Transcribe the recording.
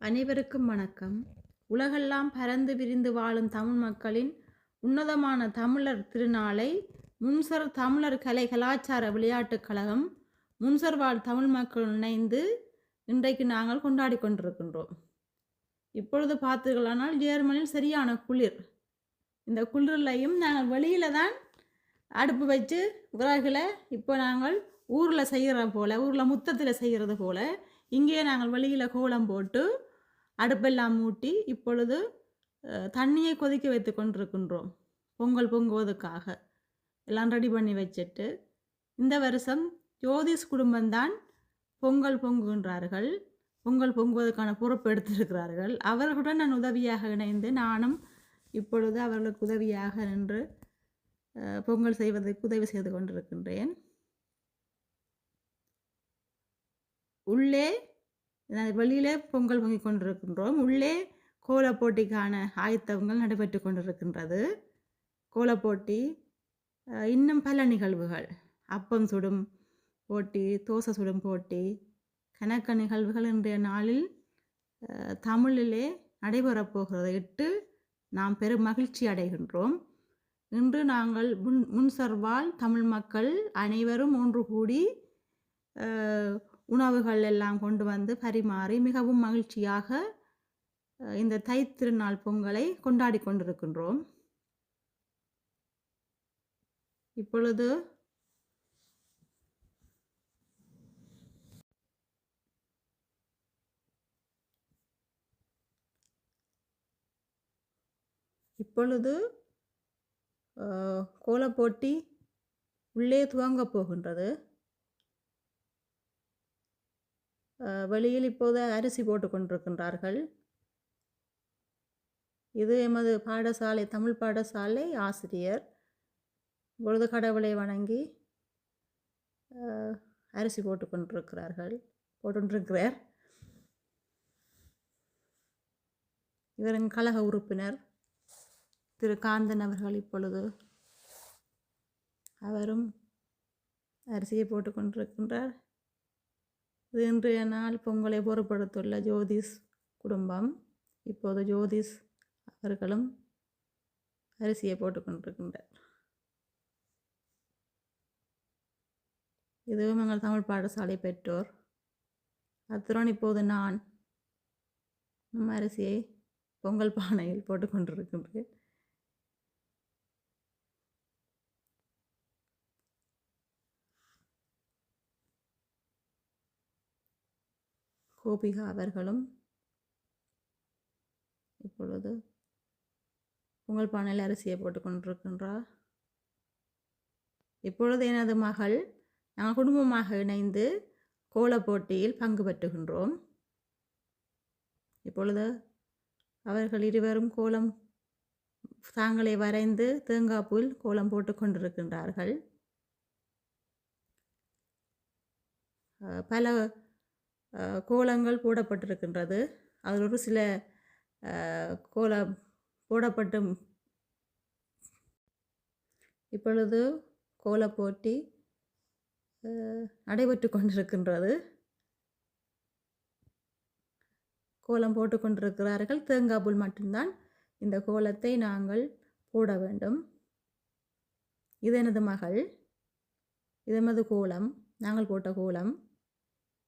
அனைவருக்கும் வணக்கம். உலகெல்லாம் பரந்து விரிந்து வாழும் தமிழ் மக்களின் உன்னதமான தமிழர் திருநாளை முன்சர் தமிழர் கலை கலாச்சார விளையாட்டுக் கழகம் முன்சர் வாழ் தமிழ் மக்கள் இணைந்து இன்றைக்கு நாங்கள் கொண்டாடி கொண்டிருக்கின்றோம். இப்பொழுது பார்த்தீர்களானால் ஜெர்மனியில் சரியான குளிர். இந்த குளிர்லையும் நாங்கள் வெளியில் தான் அடுப்பு வச்சு விறகுல இப்போ நாங்கள் ஊரில் செய்கிற போல் ஊரில் முத்தத்தில் செய்கிறது போல் இங்கேயே நாங்கள் வெளியில் கோலம் போட்டு அடுப்பெல்லாம் மூட்டி இப்பொழுது தண்ணியை கொதிக்க வைத்து கொண்டிருக்கின்றோம் பொங்கல் பொங்குவதற்காக. எல்லாம் ரெடி பண்ணி வச்சுட்டு இந்த வருஷம் ஜோதிஷ் குடும்பம்தான் பொங்கல் பொங்குகின்றார்கள். பொங்கல் பொங்குவதற்கான பொறுப்பு எடுத்திருக்கிறார்கள். அவர்களுடன் நான் உதவியாக இணைந்து நானும் இப்பொழுது அவர்களுக்கு உதவியாக நின்று பொங்கல் செய்வதற்கு உதவி செய்து கொண்டிருக்கின்றேன். உள்ளே வெளியிலே பொங்கல் பொங்கிக் கொண்டிருக்கின்றோம். உள்ளே கோலப் போட்டிக்கான ஆயத்தவங்கள் நடைபெற்று கொண்டிருக்கின்றது. கோலப் போட்டி இன்னும் பல நிகழ்வுகள். அப்பம் சுடும் போட்டி தோசை சுடும் போட்டி கணக்க நிகழ்வுகள் இன்றைய நாளில் தமிழிலே நடைபெறப் போகிறதை இட்டு நாம் பெரும் மகிழ்ச்சி அடைகின்றோம். இன்று நாங்கள் முன் முன்சர்வால் தமிழ் மக்கள் அனைவரும் ஒன்று கூடி உணவுகள் எல்லாம் கொண்டு வந்து பரிமாறி மிகவும் மகிழ்ச்சியாக இந்த இந்த தைத்திருநாள் பொங்கலை கொண்டாடி கொண்டிருக்கின்றோம். இப்பொழுது இப்பொழுது கோலப்போட்டி உள்ளே துவங்கப் போகின்றது. வெளியில் இப்போது அரிசி போட்டு கொண்டிருக்கின்றார்கள். இது எமது பாடசாலை தமிழ் பாடசாலை ஆசிரியர். பொழுது கடவுளை வணங்கி அரிசி போட்டு கொண்டிருக்கிறார்கள் போட்டுருக்கிறார் இவரின் கழக உறுப்பினர் திரு. காந்தன் அவர்கள் இப்பொழுது அவரும் அரிசியை போட்டு கொண்டிருக்கின்றார். இது இன்றைய நாள் பொங்கலை பொறுப்படுத்துள்ள ஜோதிஷ் குடும்பம். இப்போது ஜோதிஷ் அவர்களும் அரிசியை போட்டுக்கொண்டிருக்கின்றார் இதுவும் எங்கள் தமிழ் பாடசாலை பெற்றோர். அத்துடன் இப்போது நான் நம் அரிசியை பொங்கல் பானையில் போட்டுக்கொண்டிருக்கின்றேன் கொண்டிருக்கின்றேன் கோபிகா அவர்களும் இப்பொழுது பொங்கல் பானையில் அரிசியை போட்டுக்கொண்டிருக்கின்றார் இப்பொழுது எனது மகள் நாங்கள் குடும்பமாக இணைந்து கோலப் போட்டியில் பங்கு பெற்றுகின்றோம். இப்பொழுது அவர்கள் இருவரும் கோலம் தாங்களை வரைந்து தேங்காய்பூல் கோலம் போட்டு கொண்டிருக்கின்றார்கள். பல கோலங்கள் போடப்பட்டிருக்கின்றது. அதில் ஒரு சில கோலம் போடப்பட்டு இப்பொழுது கோல போட்டி நடைபெற்று கொண்டிருக்கின்றது. கோலம் போட்டு கொண்டிருக்கிறார்கள். தேங்காய்புல் மட்டும்தான். இந்த கோலத்தை நாங்கள் போட வேண்டும். இது எனது மகள். இது எனது கோலம். நாங்கள் போட்ட கோலம்.